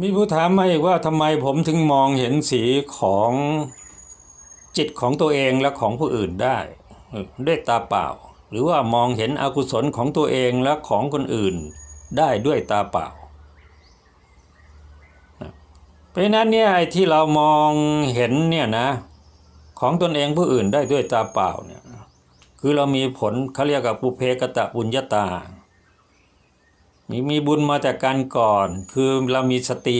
มีผู้ถามมาอีกว่าทำไมผมถึงมองเห็นสีของจิตของตัวเองและของผู้อื่นได้ ด้วยตาเปล่า หรือว่ามองเห็นอกุศลของตัวเองและของคนอื่น ได้ด้วยตาเปล่า เพราะนั้นเนี่ยไอ้ที่เรามองเห็นเนี่ยนะของตนเองผู้อื่นได้ด้วยตาเปล่าเนี่ยคือเรามีผลเขาเรียกกับปุเพกตะบุญญาตา มีมีบุญมาจากการก่อน คือเรามีสติ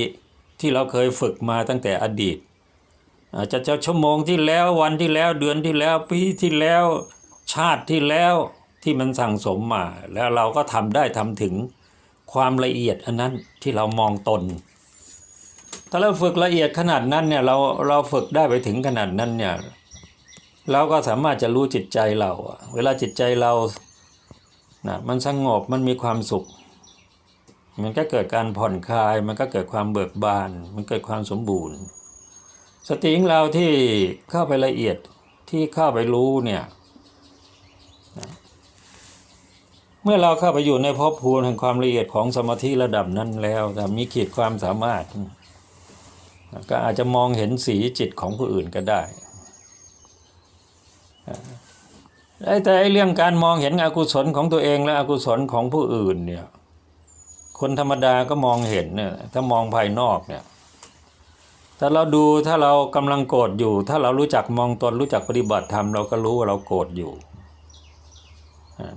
ที่เราเคยฝึกมาตั้งแต่อดีต อาจจะจะชั่วโมงที่แล้ววันที่แล้วเดือนที่แล้วปีที่แล้วชาติที่แล้วที่มันสั่งสมมา แล้วเราก็ทำได้ทำถึงความละเอียดอันนั้นที่เรามองตน ถ้าเราฝึกละเอียดขนาดนั้นเนี่ยเราเราฝึกได้ไปถึงขนาดนั้นเนี่ยเราก็สามารถจะรู้จิตใจเรา เวลาจิตใจเรานะมันสงบมันมีความสุข มันก็เกิดการผ่อนคลาย มันก็เกิดความเบิกบาน มันเกิดความสมบูรณ์ สติของเราที่เข้าไปละเอียดที่เข้าไปรู้เนี่ยนะเมื่อเราเข้าไปอยู่ในภพภูมิแห่งความละเอียดของสมาธิระดับนั้นแล้วมีขีดความสามารถ ก็อาจจะมองเห็นสีจิตของผู้อื่นก็ได้แต่ไอ้เรื่องการมองเห็นอกุศลของตัวเองและอกุศลของผู้อื่นเนี่ย คนธรรมดาก็มองเห็นเนี่ยถ้ามองภายนอกเนี่ยถ้าเราดูถ้าเรากำลังโกรธอยู่ ถ้าเรารู้จักมองตนรู้จักปฏิบัติธรรมเราก็รู้ว่าเราโกรธอยู่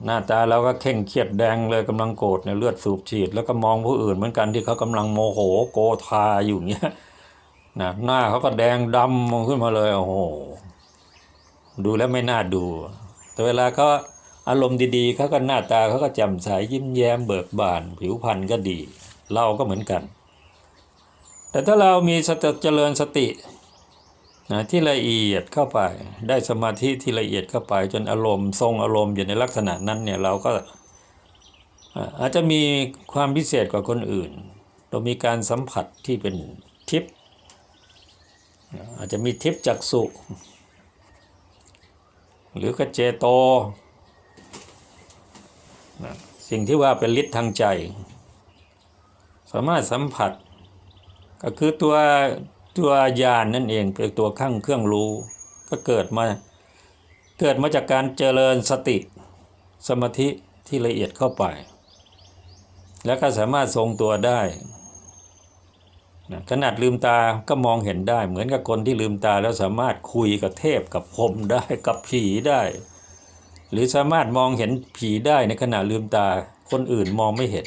หน้าตาเราก็เข่งเครียดแดงเลยกำลังโกรธเนี่ยเลือดสูบฉีด แล้วก็มองผู้อื่นเหมือนกันที่เขากำลังโมโหโกธาอยู่เงี้ยนะหน้าเขาก็แดงดำมองขึ้นมาเลยโอ้โหดูแล้วไม่น่าดู แต่เวลาเขา อารมณ์ดีๆเขาก็หน้าตาเขาก็แจ่มใสยิ้มแย้มเบิกบาน ผิวพรรณก็ดี เราก็เหมือนกัน แต่ถ้าเรามีสติเจริญสตินะที่ละเอียดเข้าไป ได้สมาธิที่ละเอียดเข้าไป จนอารมณ์ทรงอารมณ์อยู่ในลักษณะนั้นเนี่ยเราก็อาอาจจะมีความพิเศษกว่าคนอื่น เรามีการสัมผัสที่เป็นทิพย์อาจจะมีทิพย์จักสุหรือกระเจโต นะสิ่งที่ว่าเป็นฤทธิ์ทางใจ สามารถสัมผัส ก็คือตัวตัวญาณนนั่นเองเป็นตัวข้างเครื่องรู้ ก็เกิดมาเกิดมาจากการเจริญสติสมาธิที่ละเอียดเข้าไป แล้วก็สามารถทรงตัวได้นะขนาดลืมตาก็มองเห็นได้ เหมือนกับคนที่ลืมตาแล้วสามารถคุยกับเทพกับพรหมได้กับผีได้ หรือสามารถมองเห็นผีได้ในขณะลืมตาคนอื่นมองไม่เห็น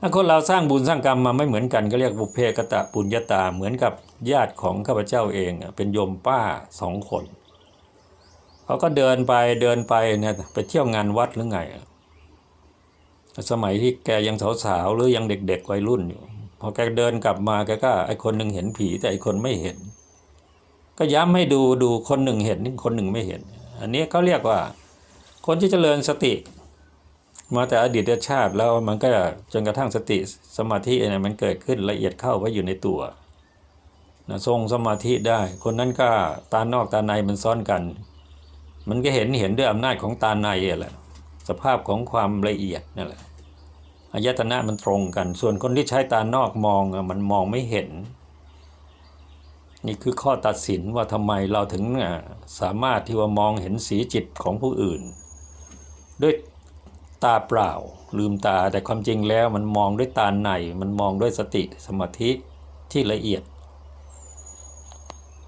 ถ้าคนเราสร้างบุญสร้างกรรมมาไม่เหมือนกันก็เรียกบุพเพกตะปุญญาตาเหมือนกับญาติของข้าพเจ้าเองเป็นโยมป้าสองคนเขาก็เดินไปเดินไปเนี่ยไปเที่ยวงานวัดหรือไง สมัยที่แกยังสาวๆหรือยังเด็กๆวัยรุ่นอยู่พอแกเดินกลับมาแกก็ไอคนหนึ่งเห็นผีแต่ไอคนไม่เห็น ก็ย้ำให้ดูดูคนหนึ่งเห็นคนหนึ่งไม่เห็น อันนี้เขาเรียกว่า คนที่เจริญสติ มาแต่อดีตชาติแล้วมันก็จนกระทั่งสติสมาธิเนี่ยมันเกิดขึ้นละเอียดเข้าไว้อยู่ในตัวนะทรงสมาธิได้ คนนั้นก็ตานอกตาในมันซ้อนกัน มันก็เห็นเห็นด้วยอำนาจของตาในแหละสภาพของความละเอียดนั่นแหละอายตนะมันตรงกัน ส่วนคนที่ใช้ตานอกมองมันมองไม่เห็น นี่คือข้อตัดสินว่าทำไมเราถึงสามารถที่ว่ามองเห็นสีจิตของผู้อื่น ด้วยตาเปล่าลืมตาแต่ความจริงแล้วมันมองด้วยตาในมันมองด้วยสติสมาธิที่ละเอียด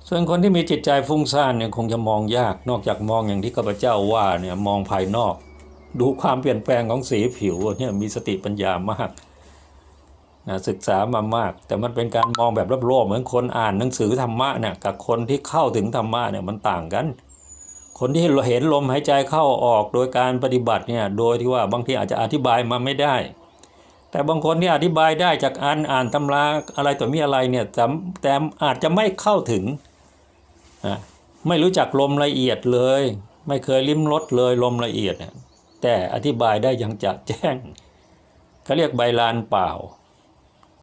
ส่วนคนที่มีจิตใจฟุ้งซ่านเนี่ยคงจะมองยากนอกจากมองอย่างที่ข้าพเจ้าว่าเนี่ยมองภายนอก ดูความเปลี่ยนแปลงของสีผิวเนี่ยมีสติปัญญามาก นะศึกษามามาก แต่มันเป็นการมองแบบรอบๆเหมือนคนอ่านหนังสือธรรมะเนี่ยกับคนที่เข้าถึงธรรมะเนี่ยมันต่างกัน คนที่เห็นลมหายใจเข้าออกโดยการปฏิบัติเนี่ยโดยที่ว่าบางทีอาจจะอธิบายมาไม่ได้ แต่บางคนที่อธิบายได้จากอ่านอ่านตำราอะไรต่อมีอะไรเนี่ยแต่แต่อาจจะไม่เข้าถึงอะไม่รู้จักลมละเอียดเลย ไม่เคยลิ้มรสเลยลมละเอียด แต่อธิบายได้อย่างจะแจ้งเขาเรียกใบลานเปล่า